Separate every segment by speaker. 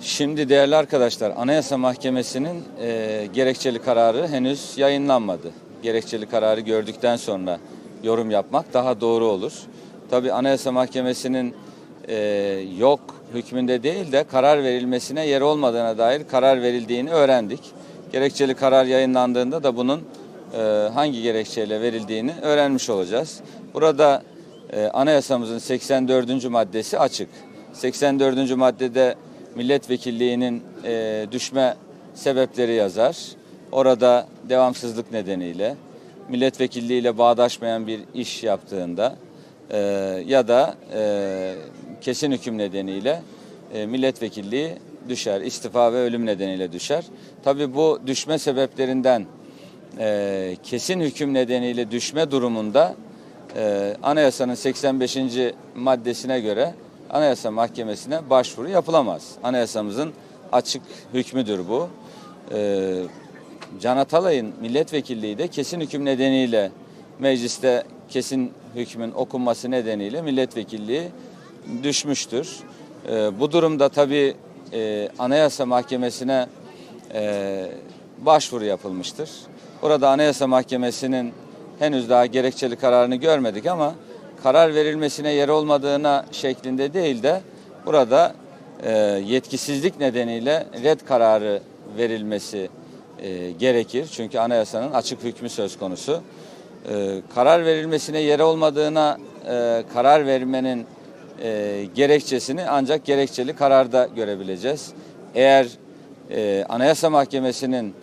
Speaker 1: Şimdi değerli arkadaşlar Anayasa Mahkemesi'nin e, gerekçeli kararı henüz yayınlanmadı. Gerekçeli kararı gördükten sonra yorum yapmak daha doğru olur. Tabi Anayasa Mahkemesi'nin e, yok hükmünde değil de karar verilmesine yer olmadığına dair karar verildiğini öğrendik. Gerekçeli karar yayınlandığında da bunun e, hangi gerekçeyle verildiğini öğrenmiş olacağız. Burada e, anayasamızın 84. maddesi açık. 84. maddede milletvekilliğinin e, düşme sebepleri yazar. Orada devamsızlık nedeniyle, milletvekilliğiyle bağdaşmayan bir iş yaptığında e, ya da e, kesin hüküm nedeniyle e, milletvekilliği düşer. İstifa ve ölüm nedeniyle düşer. Tabii bu düşme sebeplerinden e, kesin hüküm nedeniyle düşme durumunda e, anayasanın 85. maddesine göre Anayasa Mahkemesi'ne başvuru yapılamaz. Anayasamızın açık hükmüdür bu. E, Can Atalay'ın milletvekilliği de kesin hüküm nedeniyle mecliste kesin hükmün okunması nedeniyle milletvekilliği düşmüştür. E, bu durumda tabii e, Anayasa Mahkemesi'ne e, başvuru yapılmıştır. Burada Anayasa Mahkemesi'nin henüz daha gerekçeli kararını görmedik ama karar verilmesine yer olmadığına şeklinde değil de burada e, yetkisizlik nedeniyle red kararı verilmesi e, gerekir. Çünkü anayasanın açık hükmü söz konusu. E, karar verilmesine yer olmadığına e, karar vermenin e, gerekçesini ancak gerekçeli kararda görebileceğiz. Eğer e, Anayasa Mahkemesi'nin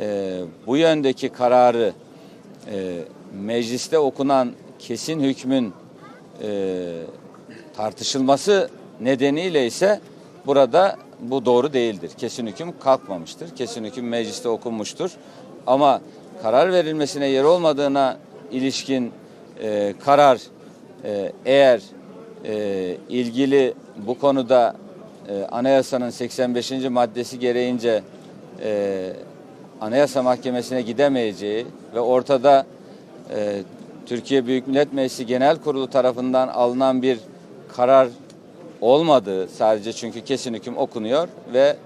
Speaker 1: e, bu yöndeki kararı e, mecliste okunan kesin hükmün e, tartışılması nedeniyle ise burada bu doğru değildir. Kesin hüküm kalkmamıştır. Kesin hüküm mecliste okunmuştur. Ama karar verilmesine yer olmadığına ilişkin e, karar e, eğer e, ilgili bu konuda e, anayasanın 85. maddesi gereğince e, Anayasa Mahkemesi'ne gidemeyeceği ve ortada e, Türkiye Büyük Millet Meclisi Genel Kurulu tarafından alınan bir karar olmadığı sadece çünkü kesin hüküm okunuyor ve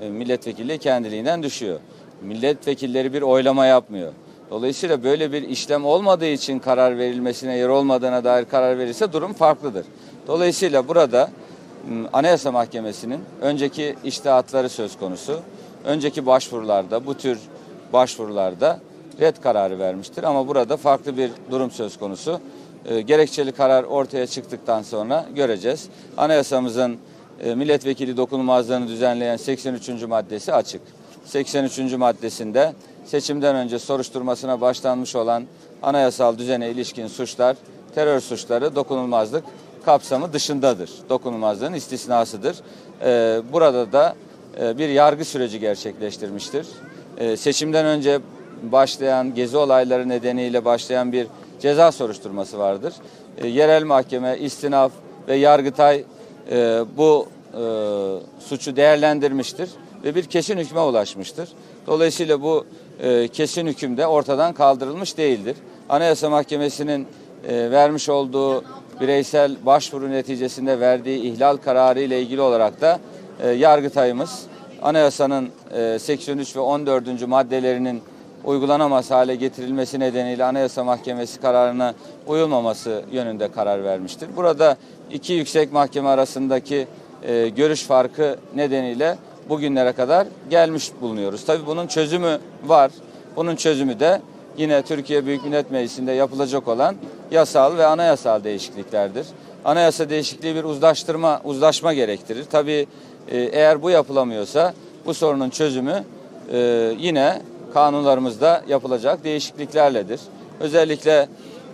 Speaker 1: e, milletvekili kendiliğinden düşüyor. Milletvekilleri bir oylama yapmıyor. Dolayısıyla böyle bir işlem olmadığı için karar verilmesine yer olmadığına dair karar verirse durum farklıdır. Dolayısıyla burada Anayasa Mahkemesi'nin önceki iştihatları söz konusu. Önceki başvurularda bu tür başvurularda red kararı vermiştir ama burada farklı bir durum söz konusu. E, gerekçeli karar ortaya çıktıktan sonra göreceğiz. Anayasamızın e, milletvekili dokunulmazlığını düzenleyen 83. maddesi açık. 83. maddesinde seçimden önce soruşturmasına başlanmış olan anayasal düzene ilişkin suçlar, terör suçları dokunulmazlık kapsamı dışındadır. Dokunulmazlığın istisnasıdır. E, burada da e, bir yargı süreci gerçekleştirmiştir. E, seçimden önce başlayan gezi olayları nedeniyle başlayan bir ceza soruşturması vardır. E, yerel mahkeme, istinaf ve yargıtay e, bu e, suçu değerlendirmiştir ve bir kesin hükme ulaşmıştır. Dolayısıyla bu e, kesin hüküm de ortadan kaldırılmış değildir. Anayasa Mahkemesi'nin e, vermiş olduğu bireysel başvuru neticesinde verdiği ihlal kararı ile ilgili olarak da e, Yargıtay'ımız anayasanın e, 83 ve 14. maddelerinin uygulanamaz hale getirilmesi nedeniyle Anayasa Mahkemesi kararına uyulmaması yönünde karar vermiştir. Burada iki yüksek mahkeme arasındaki e, görüş farkı nedeniyle bugünlere kadar gelmiş bulunuyoruz. Tabii bunun çözümü var. Bunun çözümü de yine Türkiye Büyük Millet Meclisi'nde yapılacak olan yasal ve anayasal değişikliklerdir. Anayasa değişikliği bir uzlaştırma, uzlaşma gerektirir. Tabii e, eğer bu yapılamıyorsa bu sorunun çözümü e, yine kanunlarımızda yapılacak değişikliklerledir. Özellikle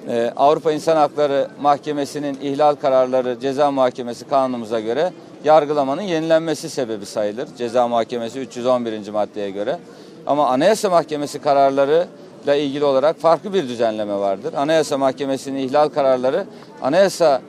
Speaker 1: e, Avrupa İnsan Hakları Mahkemesi'nin ihlal kararları ceza muhakemesi kanunumuza göre yargılamanın yenilenmesi sebebi sayılır. Ceza muhakemesi 311. maddeye göre. Ama Anayasa Mahkemesi kararlarıyla ilgili olarak farklı bir düzenleme vardır. Anayasa Mahkemesi'nin ihlal kararları Anayasa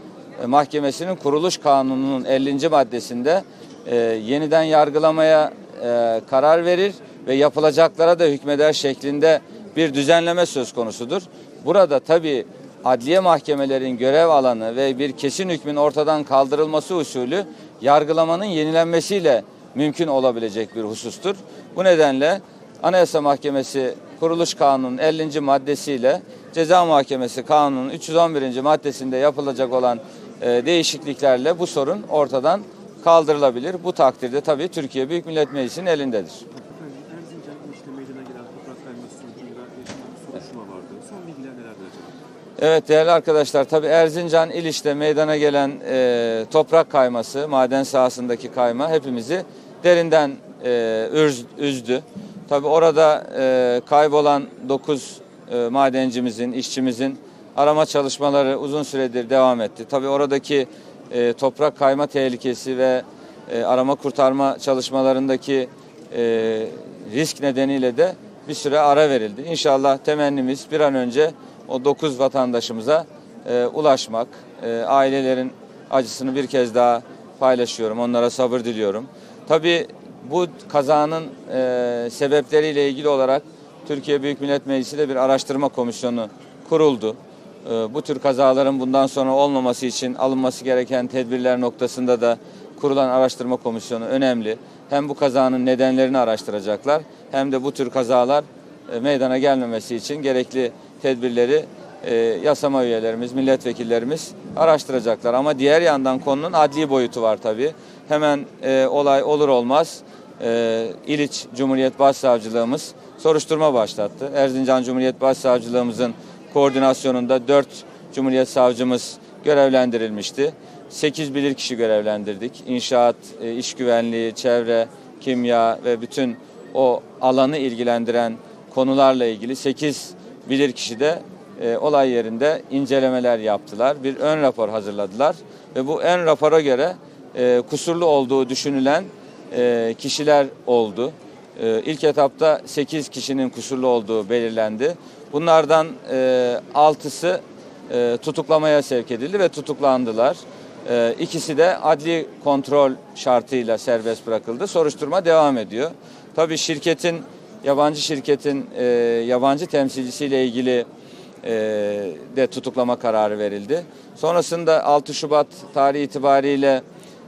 Speaker 1: Mahkemesi'nin kuruluş kanununun 50. maddesinde e, yeniden yargılamaya e, karar verir ve yapılacaklara da hükmeder şeklinde bir düzenleme söz konusudur. Burada tabii adliye mahkemelerin görev alanı ve bir kesin hükmün ortadan kaldırılması usulü yargılamanın yenilenmesiyle mümkün olabilecek bir husustur. Bu nedenle Anayasa Mahkemesi Kuruluş Kanunu'nun 50. maddesiyle Ceza Mahkemesi Kanunu'nun 311. maddesinde yapılacak olan e, değişikliklerle bu sorun ortadan kaldırılabilir. Bu takdirde tabii Türkiye Büyük Millet Meclisi'nin elindedir.
Speaker 2: Efendim Erzincan işte meydana gelen toprak kayması sonucunda yaşanan bir soruşturma vardı. Son bilgiler nelerdir acaba?
Speaker 1: Evet değerli arkadaşlar tabii Erzincan İliş'te meydana gelen e, toprak kayması, maden sahasındaki kayma hepimizi derinden e, ürz- üzdü. Tabii orada e, kaybolan 9 e, madencimizin, işçimizin arama çalışmaları uzun süredir devam etti. Tabii oradaki e, toprak kayma tehlikesi ve e, arama kurtarma çalışmalarındaki e, risk nedeniyle de bir süre ara verildi. İnşallah temennimiz bir an önce o 9 vatandaşımıza e, ulaşmak, e, ailelerin acısını bir kez daha paylaşıyorum, onlara sabır diliyorum. Tabii bu kazanın e, sebepleriyle ilgili olarak Türkiye Büyük Millet Meclisi de bir araştırma komisyonu kuruldu. E, bu tür kazaların bundan sonra olmaması için alınması gereken tedbirler noktasında da kurulan araştırma komisyonu önemli. Hem bu kazanın nedenlerini araştıracaklar hem de bu tür kazalar e, meydana gelmemesi için gerekli tedbirleri e, yasama üyelerimiz, milletvekillerimiz araştıracaklar. Ama diğer yandan konunun adli boyutu var tabii. Hemen e, olay olur olmaz e, İliç Cumhuriyet Başsavcılığımız soruşturma başlattı. Erzincan Cumhuriyet Başsavcılığımızın koordinasyonunda 4 Cumhuriyet Savcımız görevlendirilmişti. 8 bilirkişi görevlendirdik. İnşaat, e, iş güvenliği, çevre, kimya ve bütün o alanı ilgilendiren konularla ilgili 8 bilirkişi de e, olay yerinde incelemeler yaptılar. Bir ön rapor hazırladılar ve bu ön rapora göre e, kusurlu olduğu düşünülen kişiler oldu. E, ilk etapta 8 kişinin kusurlu olduğu belirlendi. Bunlardan e, 6'sı e, tutuklamaya sevk edildi ve tutuklandılar. E, ikisi de adli kontrol şartıyla serbest bırakıldı. Soruşturma devam ediyor. Tabii şirketin, yabancı şirketin e, yabancı temsilcisiyle ilgili e, de tutuklama kararı verildi. Sonrasında 6 Şubat tarihi itibariyle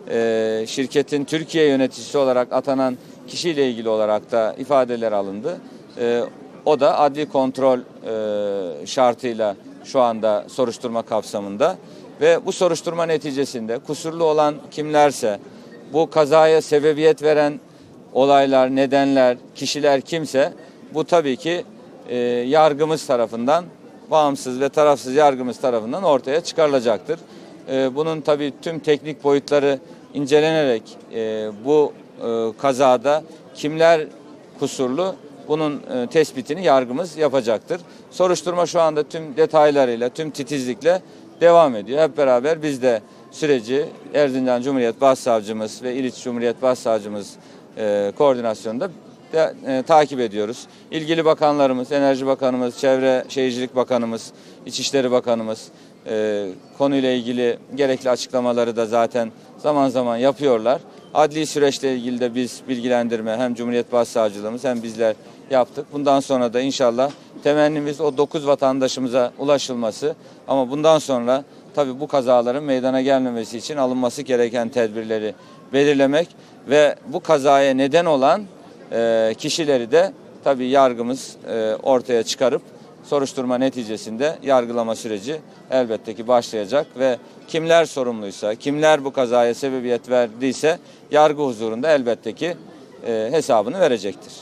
Speaker 1: e, şirketin Türkiye yöneticisi olarak atanan kişiyle ilgili olarak da ifadeler alındı. E, o da adli kontrol e, şartıyla şu anda soruşturma kapsamında ve bu soruşturma neticesinde kusurlu olan kimlerse bu kazaya sebebiyet veren olaylar, nedenler, kişiler kimse bu tabii ki e, yargımız tarafından bağımsız ve tarafsız yargımız tarafından ortaya çıkarılacaktır. E, bunun tabii tüm teknik boyutları incelenerek e, bu e, kazada kimler kusurlu bunun e, tespitini yargımız yapacaktır. Soruşturma şu anda tüm detaylarıyla, tüm titizlikle devam ediyor. Hep beraber biz de süreci Erzincan Cumhuriyet Başsavcımız ve İliç Cumhuriyet Başsavcımız e, koordinasyonunda de, e, takip ediyoruz. İlgili bakanlarımız, Enerji Bakanımız, Çevre Şehircilik Bakanımız, İçişleri Bakanımız e, konuyla ilgili gerekli açıklamaları da zaten zaman zaman yapıyorlar. Adli süreçle ilgili de biz bilgilendirme hem Cumhuriyet Başsavcılığımız hem bizler yaptık. Bundan sonra da inşallah temennimiz o 9 vatandaşımıza ulaşılması ama bundan sonra tabii bu kazaların meydana gelmemesi için alınması gereken tedbirleri belirlemek ve bu kazaya neden olan e, kişileri de tabii yargımız e, ortaya çıkarıp soruşturma neticesinde yargılama süreci elbette ki başlayacak ve kimler sorumluysa, kimler bu kazaya sebebiyet verdiyse yargı huzurunda elbette ki e, hesabını verecektir.